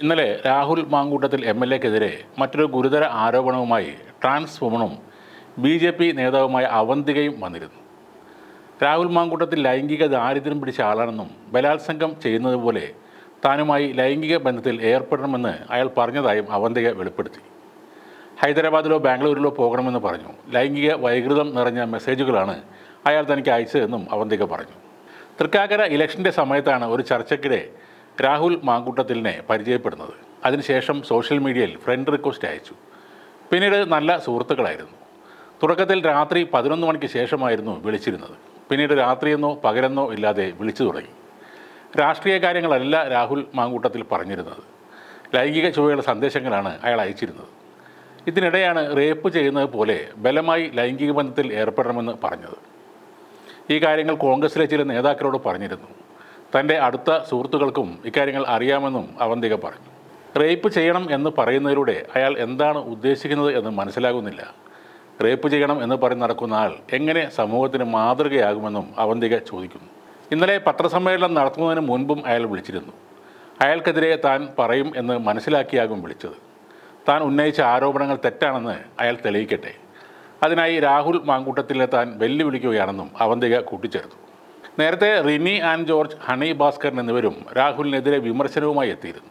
ഇന്നലെ Rahul Mamkootathil M L എക്കെതിരെ മറ്റൊരു ഗുരുതര ആരോപണവുമായി ട്രാൻസ് വുമണും ബി ജെ പി നേതാവുമായ അവന്തികയും വന്നിരുന്നു. രാഹുൽ മാങ്കൂട്ടത്തിൽ ലൈംഗിക ദാരിദ്ര്യം പിടിച്ച ആളാണെന്നും ബലാത്സംഗം ചെയ്യുന്നത് പോലെ താനുമായി ലൈംഗിക ബന്ധത്തിൽ ഏർപ്പെടണമെന്ന് അയാൾ പറഞ്ഞതായും അവന്തിക വെളിപ്പെടുത്തി. ഹൈദരാബാദിലോ ബാംഗ്ലൂരിലോ പോകണമെന്ന് പറഞ്ഞു. ലൈംഗിക വൈകൃതം നിറഞ്ഞ മെസ്സേജുകളാണ് അയാൾ തനിക്ക് അയച്ചതെന്നും അവന്തിക പറഞ്ഞു. തൃക്കാക്കര ഇലക്ഷന്റെ സമയത്താണ് ഒരു ചർച്ചയ്ക്കിടെ രാഹുൽ മാങ്കൂട്ടത്തിലിനെ പരിചയപ്പെടുന്നത്. അതിനുശേഷം സോഷ്യൽ മീഡിയയിൽ ഫ്രണ്ട് റിക്വസ്റ്റ് അയച്ചു. പിന്നീട് നല്ല സുഹൃത്തുക്കളായിരുന്നു. തുടക്കത്തിൽ രാത്രി പതിനൊന്ന് മണിക്ക് ശേഷമായിരുന്നു വിളിച്ചിരുന്നത്. പിന്നീട് രാത്രിയെന്നോ പകരെന്നോ ഇല്ലാതെ വിളിച്ചു തുടങ്ങി. രാഷ്ട്രീയ കാര്യങ്ങളല്ല രാഹുൽ മാങ്കൂട്ടത്തിൽ പറഞ്ഞിരുന്നത്. ലൈംഗിക ചുവയുള്ള സന്ദേശങ്ങളാണ് അയാൾ അയച്ചിരുന്നത്. ഇതിനിടെയാണ് റേപ്പ് ചെയ്യുന്നത് പോലെ ബലമായി ലൈംഗിക ബന്ധത്തിൽ ഏർപ്പെടണമെന്ന് പറഞ്ഞത്. ഈ കാര്യങ്ങൾ കോൺഗ്രസിലെ ചില നേതാക്കളോട് പറഞ്ഞിരുന്നു. തന്റെ അടുത്ത സുഹൃത്തുക്കൾക്കും ഇക്കാര്യങ്ങൾ അറിയാമെന്നും അവന്തിക പറഞ്ഞു. റേപ്പ് ചെയ്യണം എന്ന് പറയുന്നതിലൂടെ അയാൾ എന്താണ് ഉദ്ദേശിക്കുന്നത് എന്ന് മനസ്സിലാകുന്നില്ല. റേപ്പ് ചെയ്യണം എന്ന് പറഞ്ഞ് നടക്കുന്ന ആൾ എങ്ങനെ സമൂഹത്തിന് മാതൃകയാകുമെന്നും അവന്തിക ചോദിക്കുന്നു. ഇന്നലെ പത്രസമ്മേളനം നടത്തുന്നതിന് മുൻപും അയാൾ വിളിച്ചിരുന്നു. അയാൾക്കെതിരെ താൻ പറയും എന്ന് മനസ്സിലാക്കിയാകും വിളിച്ചത്. താൻ ഉന്നയിച്ച ആരോപണങ്ങൾ തെറ്റാണെന്ന് അയാൾ തെളിയിക്കട്ടെ. അതിനായി രാഹുൽ മാങ്കൂട്ടത്തിലെ താൻ വെല്ലുവിളിക്കുകയാണെന്നും അവന്തിക കൂട്ടിച്ചേർത്തു. നേരത്തെ Rini Ann George Honey Bhaskaran എന്നിവരും രാഹുലിനെതിരെ വിമർശനവുമായി എത്തിയിരുന്നു.